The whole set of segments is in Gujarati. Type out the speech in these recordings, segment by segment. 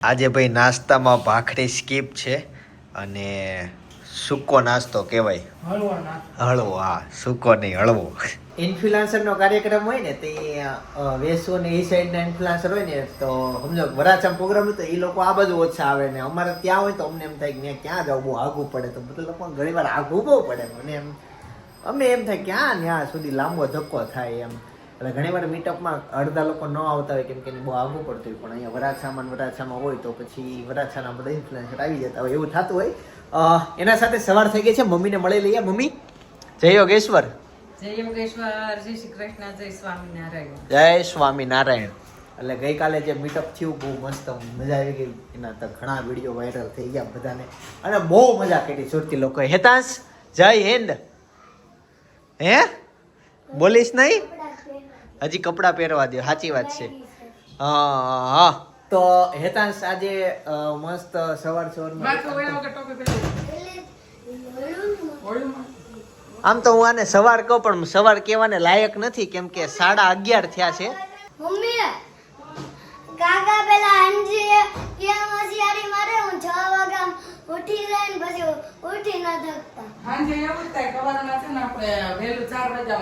આજે ભાઈ નાસ્તામાં ભાખરી સ્કીપ છે અને સૂકો નાસ્તો કહેવાય. હળવો હા સૂકો નહીં હળવો. ઇન્ફ્લુએન્સર નો કાર્યક્રમ હોય ને તે વેસો ને એ સાઈડ ના ઇન્ફ્લુએન્સર હોય ને તો સમજો વરાછા પ્રોગ્રામ તો એ લોકો આ બાજુ ઓછા આવે ને અમારે ત્યાં હોય તો અમને એમ થાય કે મેં ક્યાં જવું બહુ આઘું પડે તો બધા લોકો ઘણી વાર આઘું બહુ પડે. મને એમ અમે એમ થાય ક્યાં ત્યાં સુધી લાંબો ધક્કો થાય એમ. એટલે ઘણી વાર મીટઅપમાં અડધા લોકો ન આવતા હોય કેમ કે એને બહુ આગું પડતું હોય. પણ અહીંયા વરાછામાં વરાછામાં હોય તો પછી વરાછાના બધા ઇન્ફ્લુએન્સર આવી જતા હોય. એવું થતું હોય. એના સાથે સવાર થઈ ગઈ છે. મમ્મીને મળી લઈએ મમ્મી જય યોગેશ્વર. જય યોગેશ્વર. જય શ્રી કૃષ્ણ. જય સ્વામિનારાયણ. જય સ્વામિનારાયણ. એટલે ગઈકાલે જે મીટઅપ થયું બહુ મસ્ત મજા આવી ગઈ. એના તો ઘણા વીડિયો વાયરલ થઈ ગયા બધાને. અને બહુ મજા કરી. સુરતી લોકોએ. હેતાંશ જય હિન્દ. હે? બોલીશ નહીં? હજી કપડાં પહેરવા દો સાચી વાત છે. હા હા તો હેતાંશ આજે મસ્ત સવાર સવારમાં ઓલું આમ તો હું આને સવાર કહું પણ સવાર કહેવાને લાયક નથી કેમ કે સાડા અગિયાર થયા છે. મમ્મી કાકા પેલા અંજી કેમ હોશિયારી મારે હું 6 વાગા ઉઠી જઈને પછી ઉઠી ન શકતા. સાંજે એવું થાય સવારના છે ને આપણે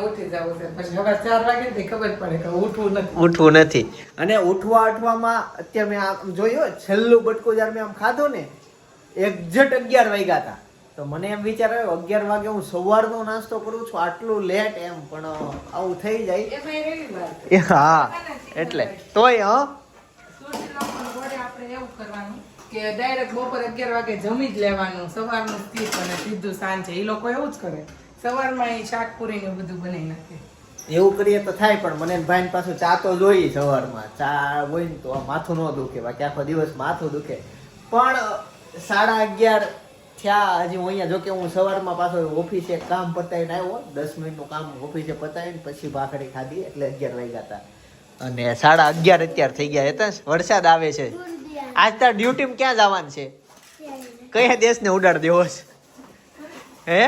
ઉઠી જવું છે. પછી હવે ચાર વાગે થી ખબર પડે કે ઉઠવું નથી. ઉઠવું નથી. અને ઉઠવા ઉઠવામાં અત્યારે મેં આમ જોયું છેલ્લું બટકું જ્યારે મેં આમ ખાધું ને એક્ઝેક્ટ અગિયાર વાગ્યા હતા. તો મને એમ વિચાર આવ્યો અગિયાર વાગે હું સવારનો નાસ્તો કરું છું આટલું લેટ એમ પણ આવું થઈ જાય. હા એટલે. તોય હા? કે ડાયરેક્ટ બપોર અગિયાર વાગે જમી જ લેવાનું. સવારનું સ્થિત અને સીધું સાંજે. એ લોકો એવું જ કરે. સવારમાં એ શાકપુરી ને બધું બનાવી નાખે. એવું કરીએ તો થાય પણ મને ભાઈ પાછું ચા તો જોઈએ સવારમાં. ચા હોય ને તો આ માથું ન દુખે બાકી આખો દિવસ માથું દુખે. પણ સાડા અગિયાર થયા હજી હું અહીંયા જોકે હું સવારમાં પાછો ઓફિસે કામ પતાવીને આવ્યો દસ મિનિટનું કામ ઓફિસે પતાવીને પછી ભાખરી ખાધી એટલે અગિયાર વાગ્યા હતા. અને સાડા અગિયાર અત્યાર થઈ ગયા હતા વરસાદ આવે છે. આજ તાર ડ્યુટી ક્યાં જવાનું છે? કયા દેશને ઉડાડ દેવો છે? હે?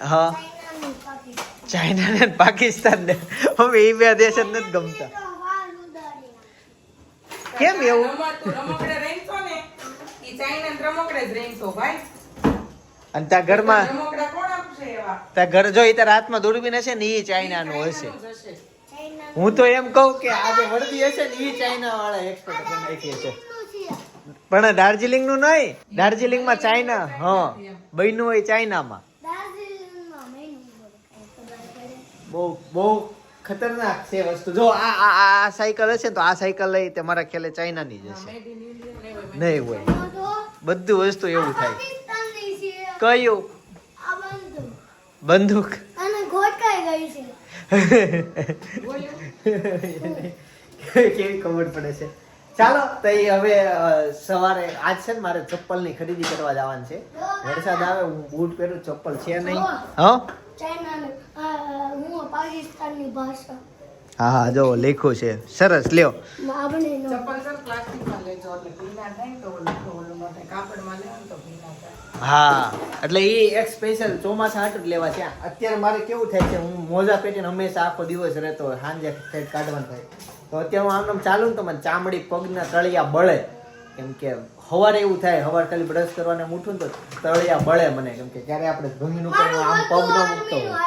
હા. ચાઇના ને પાકિસ્તાન ને હવે એ બે દેશ જ નથી ગમતા. કેમ એવું? ને ચાઇના ને અને ત્યાં ઘરમાં રમકડા કોણ આપશે એવા? ત્યાં ઘર જો ત્યાં હાથમાં દૂરબીન હશે ને એ ચાઇનાનું હશે. હશે. હું તો એમ કહું કે આ જે વર્દી હશે ને એ ચાઇના વાળા એક્સપર્ટ છે. પણ દાર્જિલિંગનું નહીં. દાર્જિલિંગમાં ચાઇના હા. બન્યું હોય ચાઇનામાં દાર્જિલિંગમાં મહિનું બોલે ખબર પડે બહુ બહુ ખતરનાક છે વસ્તુ. જો આ આ આ સાયકલ હશે તો આ સાયકલ લઈ તે મારા ખ્યાલે ચાઇનાની જ હશે. નહીં હોય. બધું વસ્તુ એવું થાય. કયું? બંદૂક. અને ઘોટકાઈ ગઈ છે. કેવી ખબર પડે છે. ચાલો તો એ હવે સવારે આજ છે ને મારે ચપ્પલની ખરીદી કરવા જવાનું છે. વરસાદ આવે હું બૂટ પહેરું ચપ્પલ છે નહીં. હા? હું પાકિસ્તાનની ભાષા. હા હા જો લેખું છે. સરસ લ્યો. આપણે ચપ્પલ સર પ્લાસ્ટિકમાં લેજો એટલે ભીના થાય તો ઓલું ઓલું ન કાપડમાં લેવો તો ભીના થાય. હા એટલે એ એક સ્પેશિયલ ચોમાસા હાટું જ લેવા છે. અત્યારે મારે કેવું થાય છે હું મોજા પહેરીને હંમેશા આખો દિવસ રહેતો હોય સાંજે સેટ કાઢવાનું થાય. તો અત્યારે હું આમ આમ ચાલુ ને તો મને ચામડી પગના તળિયા બળે. કેમ કે સવારે એવું થાય સવાર ખાલી બ્રશ કરવાને મૂઠું ને તો તળિયા બળે મને. કેમ કે ક્યારે આપણે જમીન ઉપર આમ પગ ન મૂકતો હોય.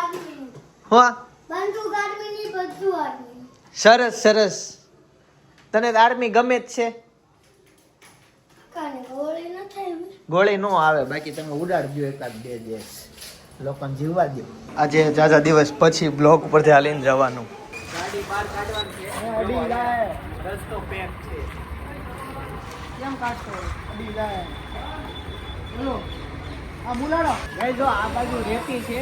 હા સરસ સરસ. તને આર્મી ગમે જ છે? ગોળી ન નો આવે બાકી તમે ઉડાડજો એકાદ બે દિવસ. લોકોને જીવવા દો. આજે જાજા દિવસ પછી બ્લોક ઉપરથી હાલીને જવાનું. ગાડી બહાર કાઢવાની છે. રસ્તો પેક છે. કેમ કાઢશો? અડી જાય. બોલો આ મુલાડો. ગઈ જો આ બાજુ રેતી છે.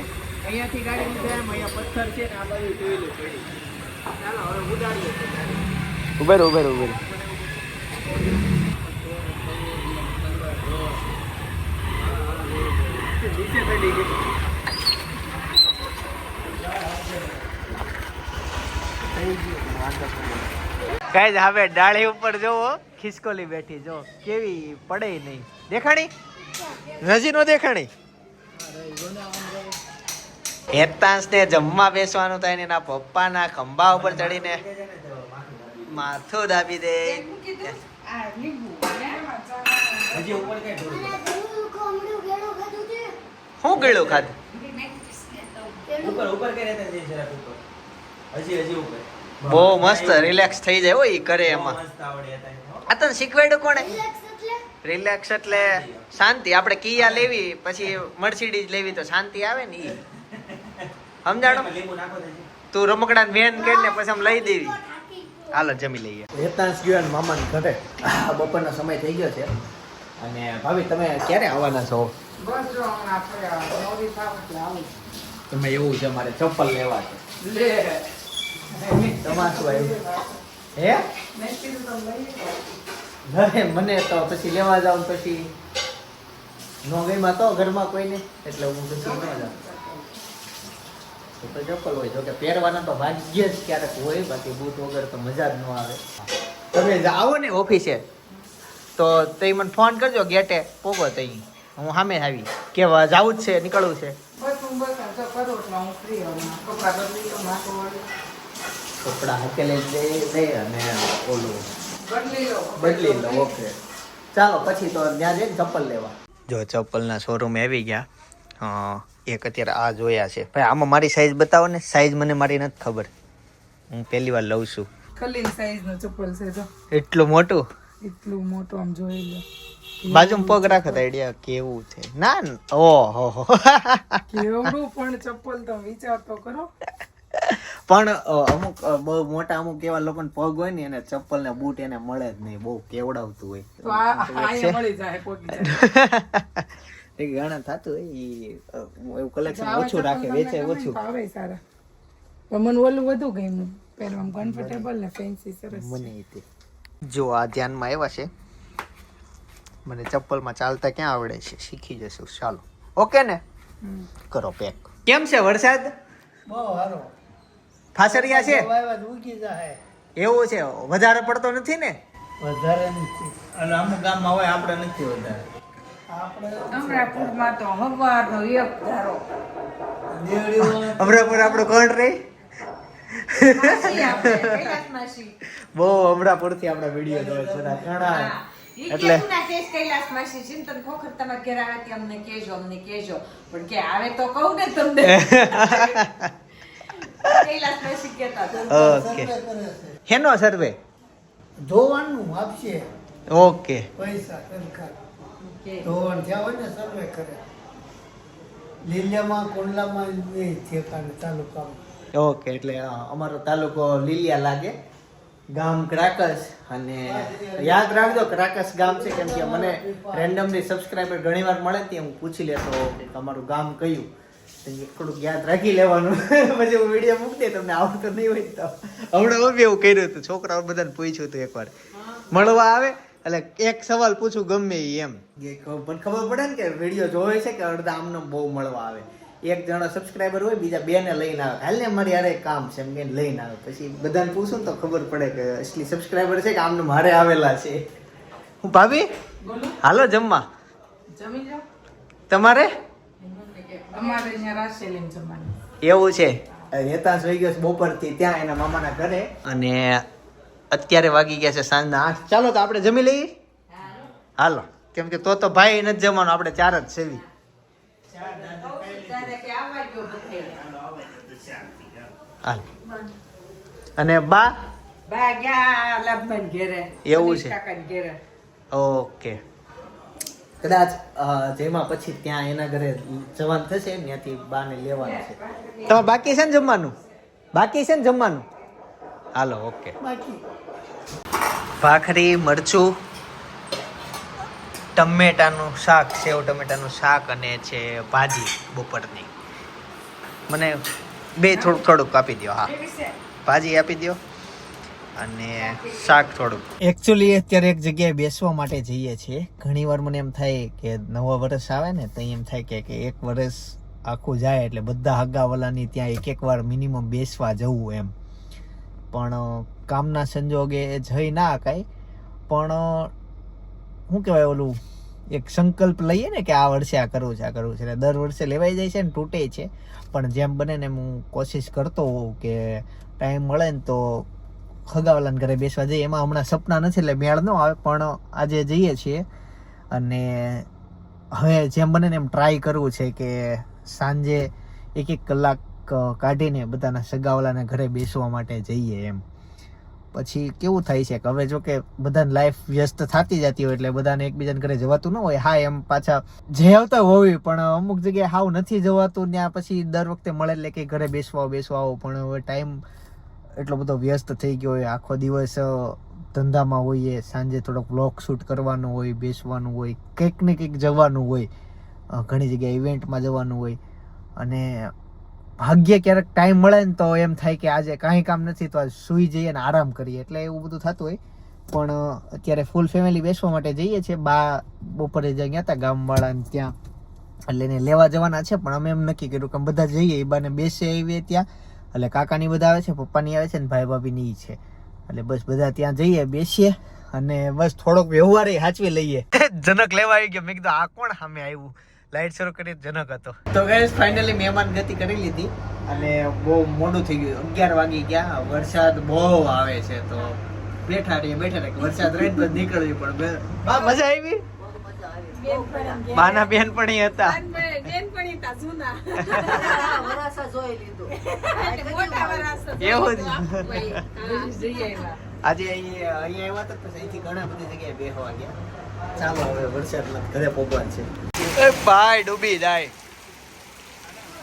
અહીંયાથી ગાડી લીધે એમ અહીંયા પથ્થર છે ને આ બાજુ જોયેલું પડી ચાલો હવે ઉડાડીએ ઉભેર ઉભેર ઉભેર. નીચે ચડી ગઈ. કઈ હવે ડાળી ઉપર જોવો ખિસકોલી બેઠી જો કેવી પડે નહીં. દેખાણી? નજી નો દેખાણી? હેતાંશ ને જમવા બેસવાનું થાય ને એના પપ્પાના ખંભા ઉપર ચડીને માથું દાબી દે. હું ગેડું ખાધું? શું ગળ્યું ખાધું ઉપર ઉપર કઈ રહેતા જઈ જરાક ઉપર. હજી હજી ઉપર. બહુ મસ્ત રિલેક્સ થઈ જાય હોય ઈ કરે એમાં. આ તને શીખવાડ્યું કોણે? રિલેક્સ એટલે? શાંતિ. આપણે કિયા લેવી પછી મર્સિડીઝ લેવી તો શાંતિ આવે ને ઈ. સમજાણો? એમાં લીંબુ નાખો તો રમકડા વેન કરીને પછી આમ લઈ દેવી. હાલો જમી લઈએ. હેતાંશ ગયો અને મામાને ઘરે. આ બપોરનો સમય થઈ ગયો છે. અને ભાભી તમે ક્યારે આવવાના છો? તમે એવું છે મારે ચપ્પલ લેવા છે. લે. તમારે આવ્યું હે? મેં કીધું તમે લઈ લો. ઘરે મને તો પછી લેવા જાઉં પછી. નો ગઈમાં તો ઘરમાં કોઈને? એટલે હું પછી ન જાઉં. તો તો ચપ્પલ હોય. જો કે પહેરવાના તો ભાગ્ય જ ક્યારેક હોય બાકી બૂટ વગર તો મજા જ ન આવે. તમે આવો ને ઓફિસે. તો તે મને ફોન કરજો ગેટે પોગો તઈ. હું સામે આવી. કે જાવું જ છે નીકળવું છે. કપડા હું બસ આ તો કરું એટલે હું ફ્રી હમણાં કપડાં બદલી લો માથું વાળી. કપડાં હકેલી દઈ દઈ અને ઓલું. બદલી લો ઓકે. ચાલો પછી તો ત્યાં જઈને ચપ્પલ લેવા. જો ચપ્પલના શોરૂમે આવી ગયા. એક અત્યારે આ જોયા છે. ભાઈ આમાં મારી સાઈઝ બતાવો ને. સાઈઝ મને મારી નથી ખબર. હું પહેલી વાર લઉં છું. ખલીલ સાઈઝનું ચપ્પલ છે જો. એટલું મોટું? એટલું મોટું આમ જોઈ લો. બાજુમાં પગ રાખત આઈડિયા કેવું છે? ના ઓહો. હો કેવડું પણ ચપ્પલ તો વિચાર તો કરો. પણ અમુક બહુ મોટા અમુક એવા લોકોને પગ હોય ને એને ચપ્પલ ને બૂટ એને મળે જ નહીં. બહુ કેવડાવતું હોય. તો આ આ મળી જાય. પોકી જાય એ ઘણા થતું હોય એવું કલેક્શન ઓછું રાખે વેચે ઓછું. આવે સારા. પણ મને ઓલું વધુ ગમ્યું પહેરવામાં કમ્ફર્ટેબલ ને ફેન્સી સરસ. મને તે. જો આ ધ્યાનમાં આવ્યા છે. મને ચપ્પલમાં ચાલતા ક્યાં આવડે છે? શીખી જશું ચાલો. ઓકે ને? કરો પેક કેમ છે વરસાદ? બહુ સારો ફાસરિયા છે? એવું છે? વધારે પડતો નથી ને? વધારે નથી. અને અમુક ગામમાં હોય આપણે નથી વધારે. અમરાપુરમાં તો હવારનો એક ધારો. અમરાપુર આપણું કોણ રહી માસી આપણે, કૈલાસ માસી. બહુ અમરાપુરથી આપણા વીડિયો જોવે છે ઘણા. એટલે- કેવું ના કેસ કૈલાસ માસી ચિંતન ખોખર તમારા ઘેર આવે કે અમને કેજો અમને કેજો પણ કે આવે તો કહું ને તમને. કૈલાસ માસી કહેતા ઓકે. હેનો સર્વે ધોવાનું આપશે. ઓકે. પૈસા સરકાર ધોવાણ થયા હોય ને સર્વે કરે. લીલિયામાં કુંડલામાં નહીં ઠેકાણે તાલુકામાં. ઓકે એટલે અમારો તાલુકો લીલિયા લાગે. ગામ ક્રાકસ અને યાદ રાખજો ક્રાકસ ગામ છે કેમ કે મને રેન્ડમલી સબસ્ક્રાઈબર ઘણીવાર મળે તે હું પૂછી લેતો કે તમારું ગામ કયું? થોડુંક યાદ રાખી લેવાનું. પછી હું વીડિયો મૂકી દે તમને આવડતો નહીં હોય તો. હમણાં અમે એવું કર્યું હતું છોકરાઓ બધાને પૂછ્યું હતું એકવાર. મળવા આવે? એટલે એક સવાલ પૂછું ગમે એ એમ મને ખબર પડે ને કે વીડિયો જોવે છે કે અડધા આમને બહુ મળવા આવે. એક જણો સબસ્ક્રાઈબર હોય બીજા બે ને લઈને આવે. હાલ ને મારી યારે કામ છે એમ કે લઈને આવે. પછી બધાને પૂછું તો ખબર પડે કે અસલી સબસ્ક્રાઈબર છે કે આમને મારે આવેલા છે. હું ભાભી? હાલો જમવા. જમી જાઓ. તમારે? અમારે અહીંયા રાશેલીમ જમવાનું. એવું છે. હેતાશ વહી ગયો છે બપોરથી ત્યાં એના મામાના ઘરે. અને અત્યારે વાગી ગયા છે સાંજના આઠ. ચાલો તો આપણે જમી લઈએ? હાલો. કેમ કે તો તો ભાઈ નથી જમવાનું આપણે ચાર જ સેવી. હાલ. અને બા? એવું છે. ઓકે. કદાચ જેમાં પછી ત્યાં એના ઘરે જવાનું થશે ત્યાંથી બાને લેવાનું છે. તમારે બાકી છે ને જમવાનું? બાકી છે ને જમવાનું? હાલો ઓકે. બાકી. ભાખરી, મરચું, ટમેટાનું શાક સેવ ટમેટાનું શાક અને છે ભાજી બપોરની. મને બે થોડુંક થોડુંક આપી દો હા. ભાજી આપી દો અને શાક થોડુંક. એકચ્યુઅલી અત્યારે એક જગ્યાએ બેસવા માટે જઈએ છીએ. ઘણીવાર મને એમ થાય કે નવા વર્ષ આવે ને, તો એમ થાય કે એક વર્ષ આખું જાય એટલે બધા હગાવાલાની ત્યાં એક એક વાર મિનિમમ બેસવા જવું એમ. પણ કામના સંજોગે જઈ ના કાંઈ. પણ શું કહેવાય ઓલું, એક સંકલ્પ લઈએ ને કે આ વર્ષે આ કરવું છે, આ કરવું છે. એટલે દર વર્ષે લેવાઈ જાય છે ને તૂટે છે. પણ જેમ બને ને હું કોશિશ કરતો હોઉં કે ટાઈમ મળે ને તો ખગાવાલાના ઘરે બેસવા જઈએ. એમાં હમણાં સપના નથી એટલે મેળ ન આવે, પણ આજે જઈએ છીએ. અને હવે જેમ બને એમ ટ્રાય કરવું છે કે સાંજે એક એક કલાક કાઢીને બધાના સગાવાલાના ઘરે બેસવા માટે જઈએ એમ. પછી કેવું થાય છે કે હવે જો કે બધાની લાઈફ વ્યસ્ત થતી જતી હોય એટલે બધાને એકબીજાને ઘરે જવાતું ન હોય, હા, એમ પાછા જે આવતા હોય, પણ અમુક જગ્યાએ હાવ નથી જવાતું, ત્યાં પછી દર વખતે મળે એટલે કે ઘરે બેસવા બેસવા આવો, પણ હવે ટાઈમ એટલો બધો વ્યસ્ત થઈ ગયો હોય, આખો દિવસ ધંધામાં હોઈએ, સાંજે થોડોક વ્લોગ શૂટ કરવાનું હોય, બેસવાનું હોય, કંઈક ને કંઈક જવાનું હોય ઘણી જગ્યાએ ઇવેન્ટમાં જવાનું હોય, અને ભાગ્ય ક્યારેક ટાઈમ મળે ને તો એમ થાય કે આજે કાંઈ કામ નથી, તો આજે સૂઈ જઈએ ને આરામ કરીએ. એટલે એવું બધું થતું હોય. પણ અત્યારે ફૂલ ફેમિલી બેસવા માટે જઈએ છીએ. બા બપોરે જ્યાં ગયા હતા ગામવાળાને ત્યાં. એટલે એને લેવા જવાના છે, પણ અમે એમ નક્કી કર્યું કે બધા જઈએ. એ બાને બેસે આવીએ ત્યાં. એટલે કાકાની બધા આવે છે, પપ્પાની આવે છે ને ભાઈ ભાભીની છે. એટલે બસ બધા ત્યાં જઈએ, બેસીએ અને બસ થોડોક વ્યવહાર સાચવી લઈએ. જનક લેવા આવી ગયો. મેં કીધું, આ કોણ સામે આવ્યું? લાઈટ શરૂ કરી જનક હતો. તો ગાઈસ ફાઇનલી મહેમાન ગતિ કરી લીધી અને બહુ મોડું થઈ ગયું. અગિયાર વાગી ગયા. વરસાદ બહુ આવે છે, તો બેઠા રહીએ બેઠા રહીએ. વરસાદ રહે તો નીકળવી પણ મજા આવી? બાના બેનપણી હતા. એવું જ. આજે અહીંયા અહીંયા આવ્યા હતા ઘણા બધી જગ્યાએ બેસવા ગયા. ચાલો, હવે વરસાદ ઘરે પહોંચવાનું છે. ભાઈ ડૂબી જાય.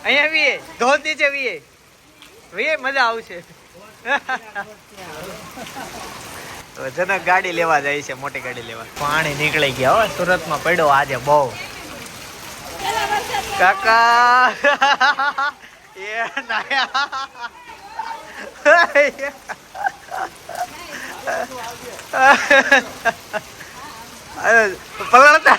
અહીંયા વીએ, ધોધ નીચે વીએ. વીએ, મજા આવશે. જનક ગાડી લેવા જાય છે, મોટી ગાડી લેવા. પાણી નીકળી ગયા હો, સુરતમાં પડ્યો આજે બહુ. કાકા! એ નાયા. પલળતા.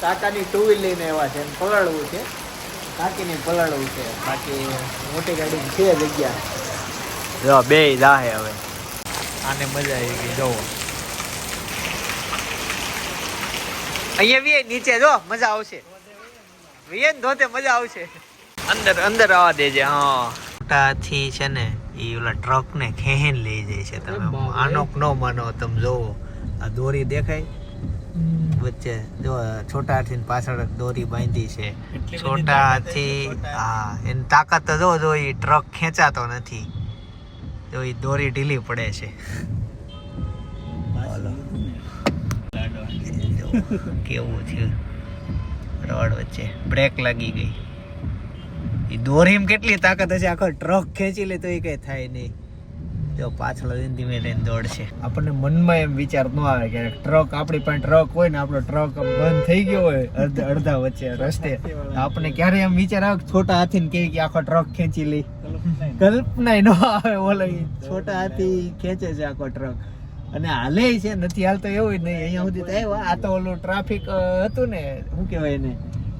કાકાની ટુ વ્હીલ લઈને એવા છે પલાળવું છે. કાકીને પલળવું છે. બાકી મોટી ગાડી છે જગ્યા જો બે જાહે હવે. આને મજા આવી ગઈ જોવો અહીંયા વીએ નીચે જો મજા આવશે. વીએ ને ધોતે મજા આવશે. અંદર અંદર આવવા દેજે હા. મોટાથી છે ને એ ઓલા ટ્રક ને ખેહીને લઈ જાય છે તમે. કે ન માનો તમે જોવો આ દોરી દેખાય? વચ્ચે જો છોટા હાથી પાછળ દોરી બાંધી છે. છોટા હાથી હા એની તાકાત તો જો જો એ ટ્રક ખેંચાતો નથી. તો એ દોરી ઢીલી પડે છે. કેવું થયું રોડ વચ્ચે. બ્રેક લાગી ગઈ. એ દોરીમાં કેટલી તાકાત હશે? આખો ટ્રક ખેંચી લે તો એ કઈ થાય નહીં. જો પાછળ ધીમે ધીમે દોડશે. આપણને મનમાં એમ વિચાર ન આવે કે ટ્રક આપણી પાસે ટ્રક હોય ને આપણો ટ્રક બંધ થઈ ગયો હોય અડધા અડધા વચ્ચે રસ્તે. આપણે ક્યારે એમ વિચાર આવે કે છોટા હાથીને કહે કે આખો ટ્રક ખેંચી લઈ કલ્પના ન આવે. ઓલો છોટા હાથી ખેંચે છે આખો ટ્રક અને હાલે છે નથી હાલતો એવું જ નહીં. અહીંયા સુધી તો આવ્યા. આ તો ઓલું ટ્રાફિક હતું ને શું કહેવાય એને?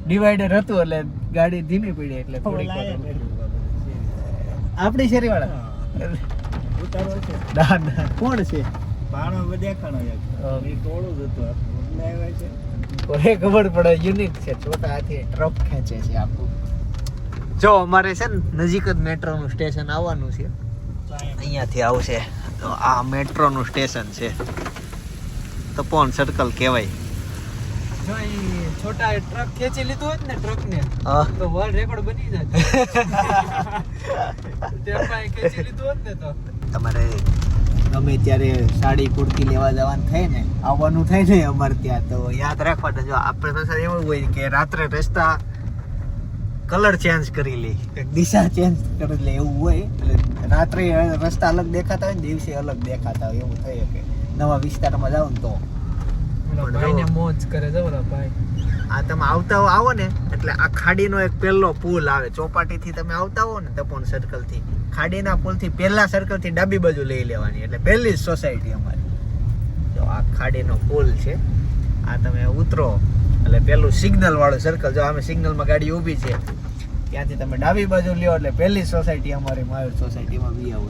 ડિવાઈડર હતું એટલે ગાડી ધીમી પડી એટલે આપણી શેરી વાળા કોણ છે? કોને ખબર પડે યુનિક છે. છોટા હાથી ટ્રક ખેંચે છે આખું. જો અમારે છે ને નજીક જ મેટ્રો નું સ્ટેશન આવવાનું છે. અહીંયાથી આવશે. તો આ મેટ્રોનું સ્ટેશન છે. તપોન સર્કલ કહેવાય. જો ઈ છોટા ટ્રક ખેંચી લીધું હોત ને ટ્રક ને તો વર્લ્ડ રેકોર્ડ બની જાય. ખેંચી લીધું હોત ને તો. તમારે ગમે ત્યારે સાડી કુર્તી લેવા જવાનું થાય ને આવવાનું થાય ને અમારે ત્યાં તો યાદ રાખવાના. જો આપણે પાસે એવું હોય કે રાત્રે રસ્તા કલર ચેન્જ કરી લે દિશા ચેન્જ કરી લે એવું હોય એટલે રાત્રે રસ્તા અલગ દેખાતા હોય ને દિવસે અલગ દેખાતા હોય એવું થઈ શકે. નવા વિસ્તારમાં જાવ ને તો. ભાઈને મોજ કરે છે ઓલા ભાઈ. આ તમે આવતા આવો ને. એટલે આ ખાડીનો એક પહેલો પુલ આવે. ચોપાટીથી તમે આવતા હો ને તપોન સર્કલથી ખાડીના પુલથી પહેલા સર્કલથી ડાબી બાજુ લઈ લેવાની. એટલે પહેલી જ સોસાયટી અમારી. જો આ ખાડીનો પુલ છે. આ તમે ઉતરો. એટલે પેલું સિગ્નલ વાળું સર્કલ જો અમે સિગ્નલમાં ગાડી ઊભી છે. ત્યાંથી તમે ડાબી બાજુ લ્યો. એટલે પહેલી સોસાયટી અમારી મયુર સોસાયટીમાં બી આવો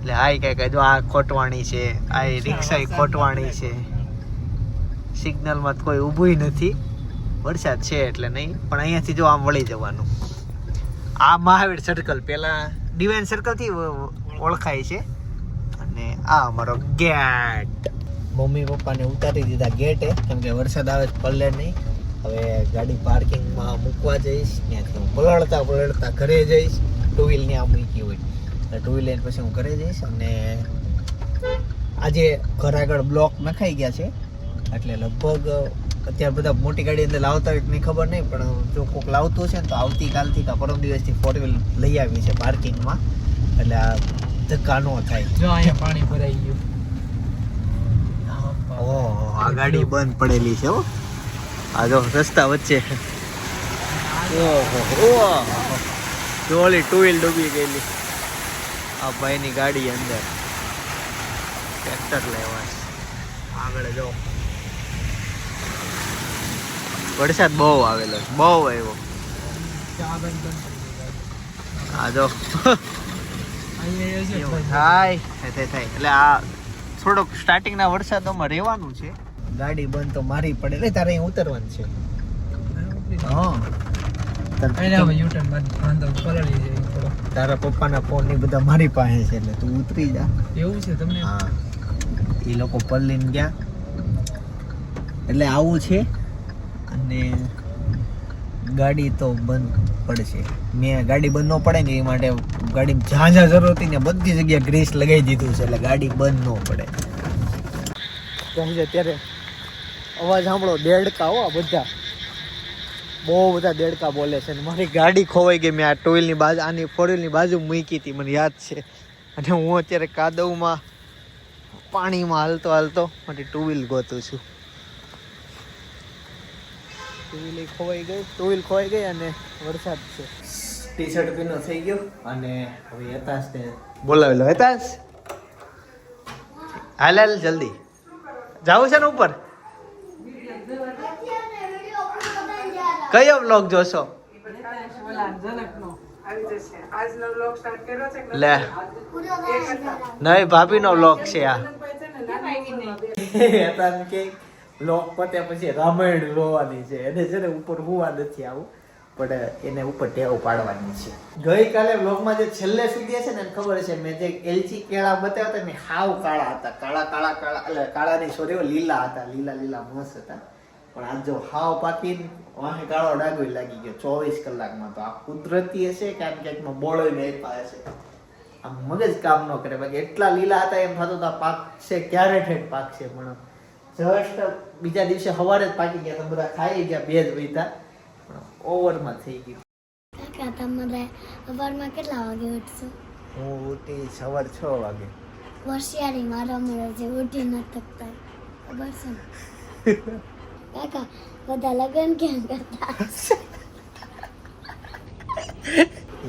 એટલે આ કઈ જો આ ખોટવાણી છે. આ રિક્ષા ખોટવાણી છે. સિગ્નલમાં કોઈ ઊભું નથી. વરસાદ છે એટલે નહીં, પણ અહીંયાથી જો આમ વળી જવાનું. આ મહાવીર સર્કલ પહેલાં ડિવાઇન સર્કલથી ઓળખાય છે. અને આ અમારો ગેટ મમ્મી પપ્પાને ઉતારી દીધા ગેટે કેમ કે વરસાદ આવે પલળે નહીં. હવે ગાડી પાર્કિંગમાં મૂકવા જઈશ. ત્યાંથી હું પલળતા પલળતા ઘરે જઈશ. ટુ વ્હીલની આ મૂકી હોય. એટલે ટુ વ્હીલ પછી હું ઘરે જઈશ. અને આજે ઘર આગળ બ્લોક નખાઈ ગયા છે. એટલે લગભગ અત્યારે બધા મોટી ગાડી અંદર લાવતા હોય નહીં ખબર નહીં પણ જો કોઈક લાવતું છે ને તો આવતીકાલથી કા પરમ દિવસથી ફોર વ્હીલ લઈ આવી છે પાર્કિંગમાં એટલે આ ધક્કા ન થાય. જો અહીંયા પાણી ભરાઈ ગયું. ઓહો આ ગાડી બંધ પડેલી છે હો. આ જો રસ્તા વચ્ચે. ઓહો ઓહો જો ઓલી ટુ વ્હીલ ડૂબી ગયેલી. આ ભાઈની ગાડી અંદર. ટ્રેક્ટર લેવા આગળ જો. વરસાદ બહુ આવેલો બહુ આવ્યો. આ જો. થાય થાય થાય. એટલે આ થોડોક સ્ટાર્ટિંગના વરસાદોમાં રહેવાનું છે. ગાડી બંધ તો મારી પડે. એટલે તારે અહીં ઉતરવાનું છે. તારા પપ્પાના ફોનની બધા મારી પાસે છે એટલે તું ઉતરી જા. એવું છે તમને? હા. એ લોકો પલ્લીને ગયા. એટલે આવું છે. અને ગાડી તો બંધ પડશે. મેં ગાડી બંધ ન પડે ને એ માટે ગાડી જ્યાં જ્યાં જરૂર હતી ને બધી જગ્યાએ ગ્રીસ લગાવી દીધું છે એટલે ગાડી બંધ ન પડે. સમજે અત્યારે અવાજ સાંભળો, દેડકા હો બધા. બહુ બધા દેડકા બોલે છે અને મારી ગાડી ખોવાઈ ગઈ. મેં આ ટુ વ્હીલની બાજુ, આની ફોર બાજુ મૂકી હતી, મને યાદ છે. અને હું અત્યારે કાદવમાં પાણીમાં હાલતો હાલતો મારી ટુ વ્હીલ ગોતું છું. ટુ વ્હીલ ખોવાઈ ગઈ. ટુ વ્હીલ ખોવાઈ ગઈ અને વરસાદ છે. ટી શર્ટ પીનો થઈ ગયો અને હવે યતાશને ને બોલાવેલો. યતાશ હાલ હાલ જલ્દી. જાવું છે ને ઉપર? કયો બ્લોગ જોશો? લે. નહીં ભાભીનો બ્લોગ છે આ. કે લોક પતે પછી રામાયણ જોવાની છે. એને છે ને ઉપર હોવા નથી આવું, પણ એને ઉપર ટેવ પાડવાની છે. ગઈકાલે બ્લોગમાં જે છેલ્લે સુધી છે ને ખબર છે મેં જે એલચી કેળા બતાવ્યા હતા ને હાવ કાળા હતા. કાળા કાળા કાળા, એટલે કાળા નહીં સોરી લીલા હતા. લીલા લીલા મસ્ત હતા. પણ આજ જો હાવ પાકીને વાહે કાળો ડાગો લાગી ગયો, ચોવીસ કલાકમાં તો. આ કુદરતી હશે કે એકમાં બોળો નહીં હશે? આમ મગજ કામ ન કરે. બાકી એટલા લીલા હતા એમ થતું હતા પાકશે ક્યારે ઠેઠ પાકશે પણ જસ્ટ બીજા દિવસે સવારે જ પાકી ગયા તો બધા ખાઈ ગયા બે જ વહીતા. પણ ઓવરમાં થઈ ગયું. કાકા તમારે સવારમાં કેટલા વાગે ઉઠશો? હું ઉઠી સવાર છ વાગે. હોશિયારી મારા મળે છે ઉઠી ન થકતા ખબર છે કાકા બધા લગ્ન ક્યાં કરતા?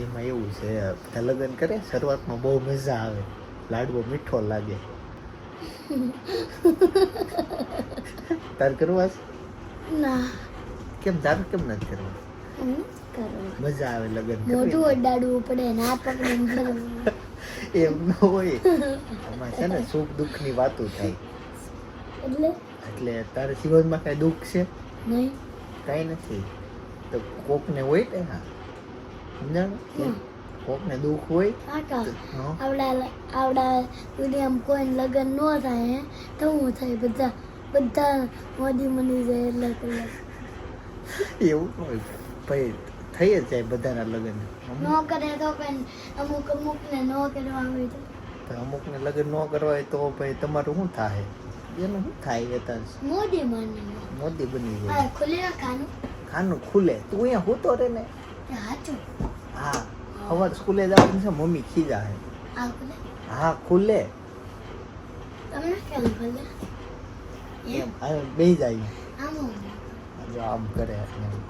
એમાં એવું છે બધા લગ્ન કરે શરૂઆતમાં બહુ મજા આવે. લાડવો મીઠો લાગે. તાર કરવા ના. કેમ તાર કેમ નથી કરવા મજા આવે લગન મોઢું અડાડવું પડે ના પકડે એમ ન હોય. આમાં છે ને સુખ દુઃખની વાતો થાય. એટલે? એટલે તારા જીવનમાં કઈ દુઃખ છે? નહીં. કઈ નથી. તો કોકને હોય ને હા. સમજાણ. કોકને દુઃખ હોય આવડા આવડા દુનિયામાં કોઈ લગ્ન ન થાય હે તો હું થાય બધા બધા મોદી મની જાય એટલે કલાક એવું હોય ભાઈ થઈ જ જાય બધાના લગ્ન ન કરે તો કઈ અમુક અમુક ને ન કરવા હોય તો તો અમુકને લગ્ન ન કરવા હોય તો ભાઈ તમારું શું થાય એનું શું થાય એ મોદી બની મોદી બની ગયો જાય ખુલ્લે ખાનું ખાનું ખુલે તું અહીંયા હોતો રે ને સાચું હા સવાર સ્કૂલે જવાનું છે મમ્મી ખીજા હે હા ખુલે. તમને કેમ ખુલે? એમ બે બેહી જાય આમ કરે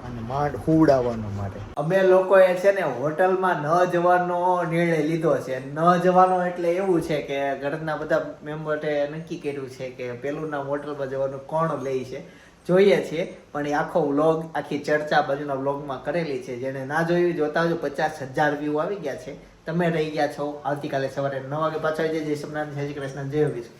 અને માંડ હુવડાવવાનો માટે અમે લોકોએ છે ને હોટલમાં ન જવાનો નિર્ણય લીધો છે. ન જવાનો એટલે એવું છે કે ઘરના બધા મેમ્બરે નક્કી કર્યું છે કે પેલું નામ હોટલમાં જવાનું કોણ લે છે. જોઈએ છીએ પણ એ આખો વ્લોગ આખી ચર્ચા બાજુના વ્લોગમાં કરેલી છે. જેને ના જોયું, જોતા હોય પચાસ હજાર વ્યૂ આવી ગયા છે. તમે રહી ગયા છો. આવતીકાલે સવારે નવ વાગે પાછા જય જય સોમનાથ જય શ્રી કૃષ્ણ, જય વિષ્ણુ